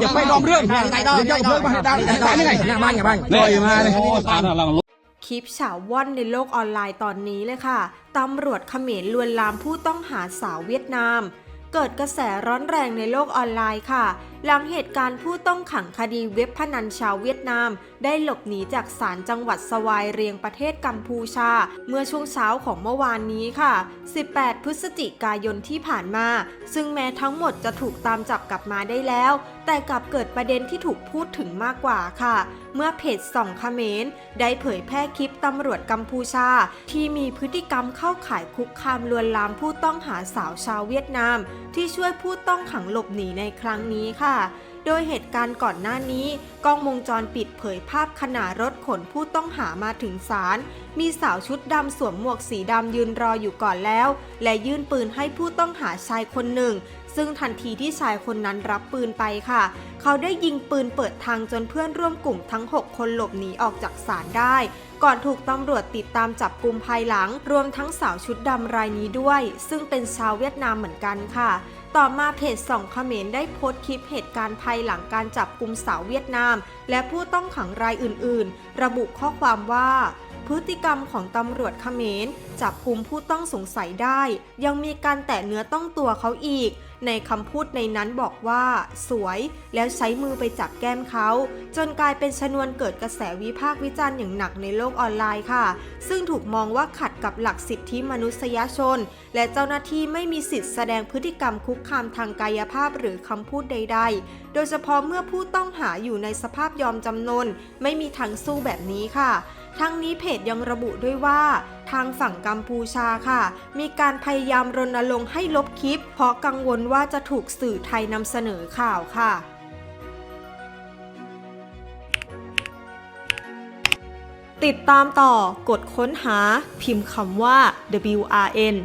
อย่าไปรอมเรื่องเดี๋ยวจะเพิ่มมาให้ได้ได้ยังไงหน้าบ้านอย่าบ้านเลยมาเลยคลิปเฉาว่อนในโลกออนไลน์ตอนนี้เลยค่ะ ตำรวจเขมรลวนลามผู้ต้องหาสาวเวียดนาม เกิดกระแสร้อนแรงในโลกออนไลน์ค่ะหลังเหตุการณ์ผู้ต้องขังคดีเว็บพนันชาวเวียดนาม ได้หลบหนีจากศาลจังหวัดสวายเรียงประเทศกัมพูชา เมื่อช่วงเช้าของเมื่อวานนี้ค่ะ 18 พฤศจิกายนที่ผ่านมา ซึ่งแม้ทั้งหมดจะถูกตามจับกลับมาได้แล้ว แต่กลับเกิดประเด็นที่ถูกพูดถึงมากกว่าค่ะ เมื่อเพจส่องเขมรได้เผยแพร่คลิปตำรวจกัมพูชา ที่มีพฤติกรรมเข้าข่ายคุกคามลวนลามผู้ต้องหาสาวชาวเวียดนาม ที่ช่วยผู้ต้องขังหลบหนีในครั้งนี้ค่ะค่ะ โดยเหตุการณ์ก่อนหน้านี้ กล้องวงจรปิดเผยภาพขณะรถขนผู้ต้องหามาถึงศาล มีสาวชุดดำสวมหมวกสีดำยืนรออยู่ก่อนแล้ว และยื่นปืนให้ผู้ต้องหาชายคนหนึ่งซึ่งทันทีที่ชายคนนั้นรับปืนไปค่ะ เขาได้ยิงปืนเปิดทางจนเพื่อนร่วมกลุ่มทั้ง 6 คนหลบหนีออกจากศาลได้ ก่อนถูกตำรวจติดตามจับกลุ่มภายหลัง รวมทั้งสาวชุดดำรายนี้ด้วย ซึ่งเป็นชาวเวียดนามเหมือนกันค่ะ ต่อมาเพจส่องเขมรได้โพสต์คลิปเหตุการณ์ภายหลังการจับกลุ่มสาวเวียดนาม และผู้ต้องขังรายอื่น ๆ ระบุข้อความว่า พฤติกรรมของตำรวจเขมรจับกลุ่มผู้ต้องสงสัยได้ ยังมีการแตะเนื้อต้องตัวเขาอีก ในคำพูดในนั้นบอกว่า สวยแล้วใช้มือไปจับแก้มเขา จนกลายเป็นชนวนเกิดกระแสวิพากษ์วิจารณ์อย่างหนักในโลกออนไลน์ค่ะ ซึ่งถูกมองว่าขัดกับหลักสิทธิมนุษยชน และเจ้าหน้าที่ไม่มีสิทธิ์แสดงพฤติกรรมคุกคามทางกายภาพหรือคำพูดใด ๆ โดยเฉพาะเมื่อผู้ต้องหาอยู่ในสภาพยอมจำนนไม่มีทางสู้แบบนี้ค่ะ ทั้งนี้เพจยังระบุด้วยว่า ทางฝั่งกัมพูชาค่ะ มีการพยายามรณรงค์ให้ลบคลิป เพราะกังวลว่าจะถูกสื่อไทยนำเสนอข่าวค่ะติดตามต่อกดค้นหาพิมพ์คำว่า WRN